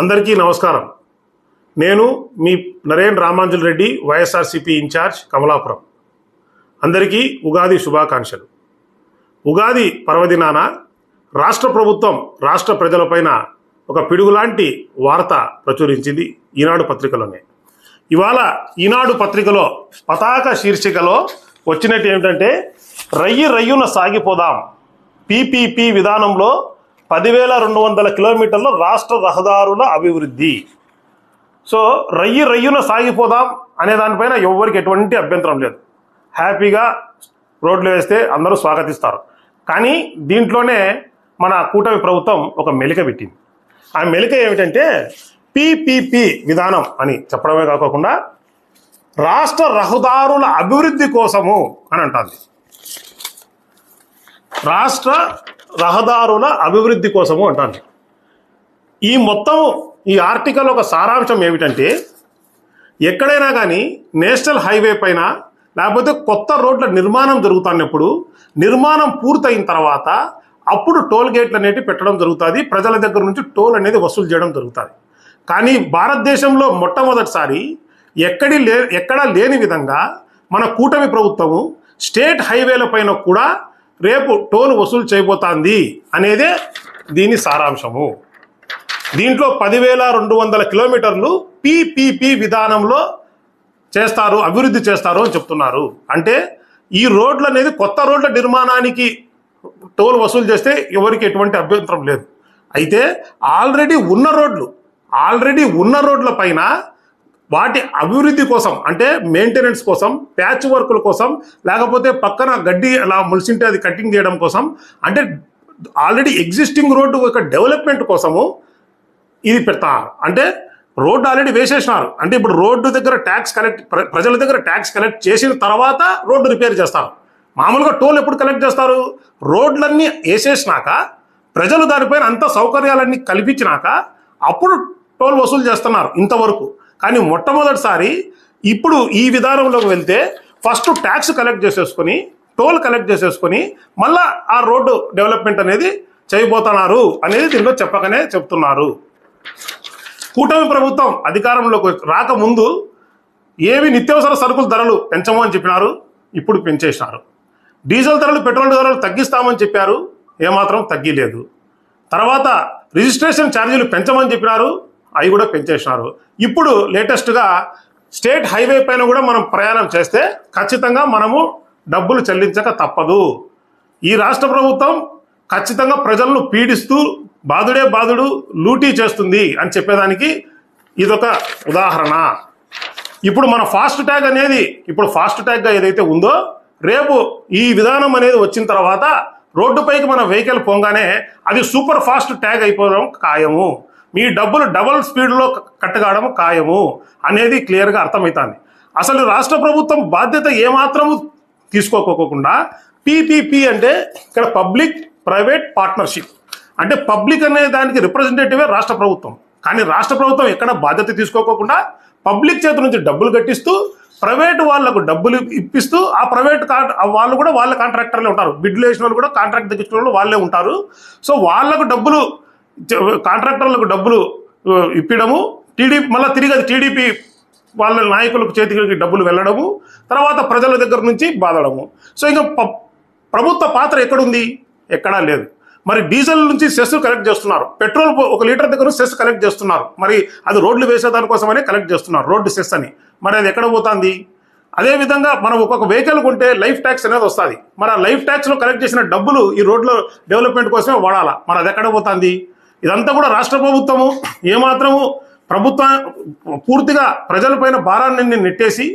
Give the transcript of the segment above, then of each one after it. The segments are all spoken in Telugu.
అందరికీ నమస్కారం. నేను మీ నరేన్ రామాంజుల్ రెడ్డి వైఎస్ఆర్సిపి ఇన్ఛార్జ్ కమలాపురం. అందరికీ ఉగాది శుభాకాంక్షలు. ఉగాది పర్వదినాన రాష్ట్ర ప్రభుత్వం రాష్ట్ర ప్రజలపైన ఒక పిడుగులాంటి వార్త ప్రచురించింది ఈనాడు పత్రికలోనే. ఇవాళ ఈనాడు పత్రికలో పతాక శీర్షికలో వచ్చినట్టు ఏమిటంటే రయ్యి రయ్యున సాగిపోదాం. పీపీపీ విధానంలో పదివేల రెండు వందల కిలోమీటర్ల రాష్ట్ర రహదారుల అభివృద్ధి. సో రయ్యి రయ్యున సాగిపోదాం అనే దానిపైన ఎవరికి ఎటువంటి అభ్యంతరం లేదు. హ్యాపీగా రోడ్లు వేస్తే అందరూ స్వాగతిస్తారు. కానీ దీంట్లోనే మన కూటమి ప్రభుత్వం ఒక మెలిక పెట్టింది. ఆ మెలిక ఏమిటంటే పీపీపీ విధానం అని చెప్పడమే కాకుండా రాష్ట్ర రహదారుల అభివృద్ధి కోసము అని అంటుంది. రాష్ట్ర రహదారుల అభివృద్ధి కోసము అంటాను ఈ మొత్తం ఈ ఆర్టికల్ ఒక సారాంశం ఏమిటంటే ఎక్కడైనా కానీ నేషనల్ హైవే పైన లేకపోతే కొత్త రోడ్ల నిర్మాణం జరుగుతున్నప్పుడు నిర్మాణం పూర్తయిన తర్వాత అప్పుడు టోల్ గేట్లు అనేవి పెట్టడం జరుగుతుంది. ప్రజల దగ్గర నుంచి టోల్ అనేది వసూలు చేయడం జరుగుతుంది. కానీ భారతదేశంలో మొట్టమొదటిసారి ఎక్కడి లే ఎక్కడా లేని విధంగా మన కూటమి ప్రభుత్వము స్టేట్ హైవేల పైన కూడా రేపు టోన్ వసూలు చేయబోతోంది అనేదే దీని సారాంశము. దీంట్లో పదివేల రెండు వందల కిలోమీటర్లు పీపీపీ విధానంలో చేస్తారు అభివృద్ధి చేస్తారు అని చెప్తున్నారు. అంటే ఈ రోడ్లు అనేది కొత్త రోడ్ల నిర్మాణానికి టోల్ వసూలు చేస్తే ఎవరికి ఎటువంటి అభ్యంతరం లేదు. అయితే ఆల్రెడీ ఉన్న రోడ్లు ఆల్రెడీ ఉన్న రోడ్ల పైన వాటి అభివృద్ధి కోసం అంటే మెయింటెనెన్స్ కోసం ప్యాచ్ వర్కుల కోసం లేకపోతే పక్కన గడ్డి అలా ములిసింటే అది కటింగ్ చేయడం కోసం అంటే ఆల్రెడీ ఎగ్జిస్టింగ్ రోడ్డు యొక్క డెవలప్మెంట్ కోసము ఇది పెడతారు. అంటే రోడ్డు ఆల్రెడీ వేసేసినారు. అంటే ఇప్పుడు రోడ్డు దగ్గర ట్యాక్స్ కలెక్ట్ ప్ర- ప్రజల దగ్గర ట్యాక్స్ కలెక్ట్ చేసిన తర్వాత రోడ్డు రిపేర్ చేస్తారు. మామూలుగా టోల్ ఎప్పుడు కలెక్ట్ చేస్తారు? రోడ్లన్నీ వేసేసినాక ప్రజలు దానిపైన అంత సౌకర్యాలన్నీ కల్పించినాక అప్పుడు టోల్ వసూలు చేస్తున్నారు ఇంతవరకు. కానీ మొట్టమొదటిసారి ఇప్పుడు ఈ విధానంలోకి వెళ్తే ఫస్ట్ ట్యాక్స్ కలెక్ట్ చేసేసుకొని టోల్ కలెక్ట్ చేసేసుకొని మళ్ళా ఆ రోడ్డు డెవలప్మెంట్ అనేది చేయబోతున్నారు అనేది దీనిలో చెప్పకనే చెప్తున్నారు. కూటమి ప్రభుత్వం అధికారంలోకి రాకముందు ఏవి నిత్యావసర సరుకుల ధరలు పెంచము అని చెప్పినారు ఇప్పుడు పెంచేసినారు. డీజిల్ ధరలు పెట్రోల్ ధరలు తగ్గిస్తామని చెప్పారు ఏమాత్రం తగ్గిలేదు. తర్వాత రిజిస్ట్రేషన్ ఛార్జీలు పెంచమని చెప్పినారు అవి కూడా పెంచేసినారు. ఇప్పుడు లేటెస్ట్గా స్టేట్ హైవే పైన కూడా మనం ప్రయాణం చేస్తే ఖచ్చితంగా మనము డబ్బులు చెల్లించక తప్పదు. ఈ రాష్ట్ర ప్రభుత్వం ఖచ్చితంగా ప్రజలను పీడిస్తూ బాధుడే బాధుడు లూటీ చేస్తుంది అని చెప్పేదానికి ఇదొక ఉదాహరణ. ఇప్పుడు మన ఫాస్ట్ ట్యాగ్ అనేది ఇప్పుడు ఫాస్ట్ ట్యాగ్గా ఏదైతే ఉందో రేపు ఈ విధానం అనేది వచ్చిన తర్వాత రోడ్డుపైకి మన వెహికల్ పోగానే అది సూపర్ ఫాస్ట్ ట్యాగ్ అయిపోవడం ఖాయము. మీ డబ్బులు డబుల్ స్పీడ్లో కట్టగాడం ఖాయము అనేది క్లియర్గా అర్థమవుతుంది. అసలు రాష్ట్ర ప్రభుత్వం బాధ్యత ఏమాత్రము తీసుకోకోకుండా పీపీపీ అంటే ఇక్కడ పబ్లిక్ ప్రైవేట్ పార్ట్నర్షిప్. అంటే పబ్లిక్ అనే దానికి రిప్రజెంటేటివే రాష్ట్ర ప్రభుత్వం. కానీ రాష్ట్ర ప్రభుత్వం ఎక్కడ బాధ్యత తీసుకోకుండా పబ్లిక్ చేతి నుంచి డబ్బులు కట్టిస్తూ ప్రైవేట్ వాళ్ళకు డబ్బులు ఇప్పిస్తూ ఆ ప్రైవేట్ కాంట్రా వాళ్ళు కూడా వాళ్ళ కాంట్రాక్టర్లే ఉంటారు. బిడ్లు వేసిన వాళ్ళు కూడా కాంట్రాక్ట్ తెచ్చిన వాళ్ళు వాళ్ళే ఉంటారు. సో వాళ్ళకు డబ్బులు కాంట్రాక్టర్లకు డబ్బులు ఇప్పడము. టీడీపీ మళ్ళీ తిరిగి అది టీడీపీ వాళ్ళ నాయకులకు చేతికి డబ్బులు వెళ్ళడము. తర్వాత ప్రజల దగ్గర నుంచి బాధడము. సో ఇంకా ప్రభుత్వ పాత్ర ఎక్కడుంది? ఎక్కడా లేదు. మరి డీజిల్ నుంచి సెస్ కలెక్ట్ చేస్తున్నారు. పెట్రోల్ ఒక లీటర్ దగ్గర సెస్ కలెక్ట్ చేస్తున్నారు. మరి అది రోడ్లు వేసే దానికోసమనే కలెక్ట్ చేస్తున్నారు. రోడ్డు సెస్ అని. మరి అది ఎక్కడ పోతుంది? అదేవిధంగా మనం ఒక్కొక్క వెహికల్ కొంటే లైఫ్ ట్యాక్స్ అనేది వస్తుంది. మరి ఆ లైఫ్ ట్యాక్స్లో కలెక్ట్ చేసిన డబ్బులు ఈ రోడ్ల డెవలప్మెంట్ కోసమే వాడాలా? మరి అది ఎక్కడ పోతుంది? ఇదంతా కూడా రాష్ట్ర ప్రభుత్వము ఏమాత్రము ప్రభుత్వ పూర్తిగా ప్రజలపైన భారాన్ని నెట్టేసి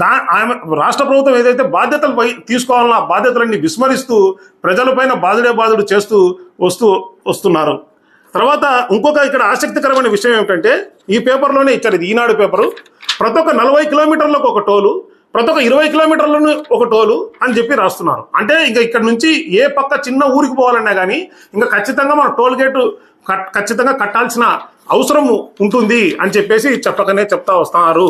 దా ఆమె రాష్ట్ర ప్రభుత్వం ఏదైతే బాధ్యతలు తీసుకోవాలన్న ఆ బాధ్యతలన్నీ విస్మరిస్తూ ప్రజలపైన బాధుడే బాధుడు చేస్తూ వస్తూ వస్తున్నారు. తర్వాత ఇంకొక ఇక్కడ ఆసక్తికరమైన విషయం ఏమిటంటే ఈ పేపర్లోనే ఇచ్చారు ఇది ఈనాడు పేపరు. ప్రతి ఒక్క నలభై కిలోమీటర్లకు ఒక టోలు ప్రతి ఒక్క ఇరవై కిలోమీటర్లను ఒక టోలు అని చెప్పి రాస్తున్నారు. అంటే ఇంకా ఇక్కడ నుంచి ఏ పక్క చిన్న ఊరికి పోవాలన్నా కానీ ఇంకా ఖచ్చితంగా మన టోల్ గేటు కట్- ఖచ్చితంగా కట్టాల్సిన అవసరం ఉంటుంది అని చెప్పేసి చెప్పకనే చెప్తా వస్తున్నారు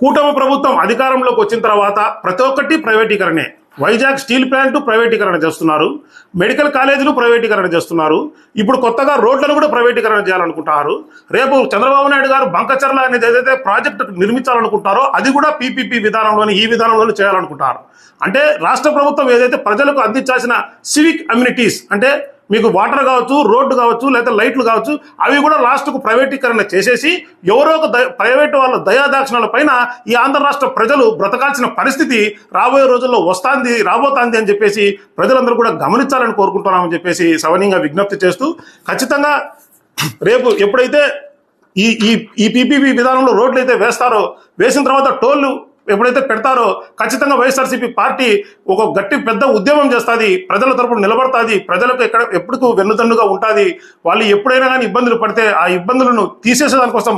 కూటమి ప్రభుత్వం అధికారంలోకి వచ్చిన తర్వాత ప్రతి ఒక్కటి ప్రైవేటీకరణే. వైజాగ్ స్టీల్ ప్లాంట్ ప్రైవేటీకరణ చేస్తున్నారు. మెడికల్ కాలేజీలు ప్రైవేటీకరణ చేస్తున్నారు. ఇప్పుడు కొత్తగా రోడ్లను కూడా ప్రైవేటీకరణ చేయాలనుకుంటున్నారు. రేపు చంద్రబాబు నాయుడు గారు బంకచర్ల అనేది ఏదైతే ప్రాజెక్టు నిర్మించాలనుకుంటారో అది కూడా పీపీపీ విధానంలోని ఈ విధానంలోనే చేయాలనుకుంటారు అంటే రాష్ట్ర ప్రభుత్వం ఏదైతే ప్రజలకు అందించాల్సిన సివిక్ అమ్యూనిటీస్ అంటే మీకు వాటర్ కావచ్చు రోడ్డు కావచ్చు లేదా లైట్లు కావచ్చు అవి కూడా లాస్ట్కు ప్రైవేటీకరణ చేసేసి ఎవరో ఒక ద- ప్రైవేట్ వాళ్ళ దయాదాక్షిణాల పైన ఈ ఆంధ్ర రాష్ట్ర ప్రజలు బ్రతకాల్సిన పరిస్థితి రాబోయే రోజుల్లో వస్తాంది రాబోతాంది అని చెప్పేసి ప్రజలందరూ కూడా గమనించాలని కోరుకుంటున్నామని చెప్పేసి సవనీయంగా విజ్ఞప్తి చేస్తూ ఖచ్చితంగా రేపు ఎప్పుడైతే ఈ ఈ ఈ పీపీపీ విధానంలో రోడ్లు అయితే వేస్తారో వేసిన తర్వాత టోళ్ళు ఎప్పుడైతే పెడతారో ఖచ్చితంగా వైఎస్ఆర్సీపీ పార్టీ ఒక గట్టి పెద్ద ఉద్యమం చేస్తుంది ప్రజల తరపున నిలబడుతుంది ప్రజలకు ఎక్కడ ఎప్పుడు వెన్నుదన్నుగా ఉంటుంది వాళ్ళు ఎప్పుడైనా కానీ ఇబ్బందులు పడితే ఆ ఇబ్బందులను తీసేసే దానికోసం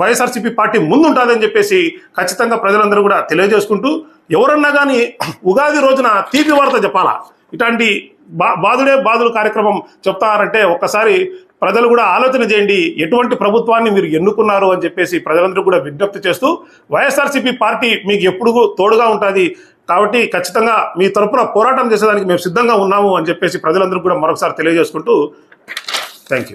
వైఎస్ఆర్సీపీ పార్టీ ముందుంటుందని చెప్పేసి ఖచ్చితంగా ప్రజలందరూ కూడా తెలియజేసుకుంటూ ఎవరన్నా కానీ ఉగాది రోజున తీపి వార్త చెప్పాలా? ఇట్లాంటి బా బాధుడే బాధుడు కార్యక్రమం చెప్తారంటే ఒక్కసారి ప్రజలు కూడా ఆలోచన చేయండి ఎటువంటి ప్రభుత్వాన్ని మీరు ఎన్నుకున్నారు అని చెప్పేసి ప్రజలందరూ కూడా విజ్ఞప్తి చేస్తూ వైఎస్ఆర్సీపీ పార్టీ మీకు ఎప్పుడు తోడుగా ఉంటుంది. కాబట్టి ఖచ్చితంగా మీ తరఫున పోరాటం చేసేదానికి మేము సిద్ధంగా ఉన్నాము అని చెప్పేసి ప్రజలందరూ కూడా మరొకసారి తెలియజేసుకుంటూ థ్యాంక్ యూ.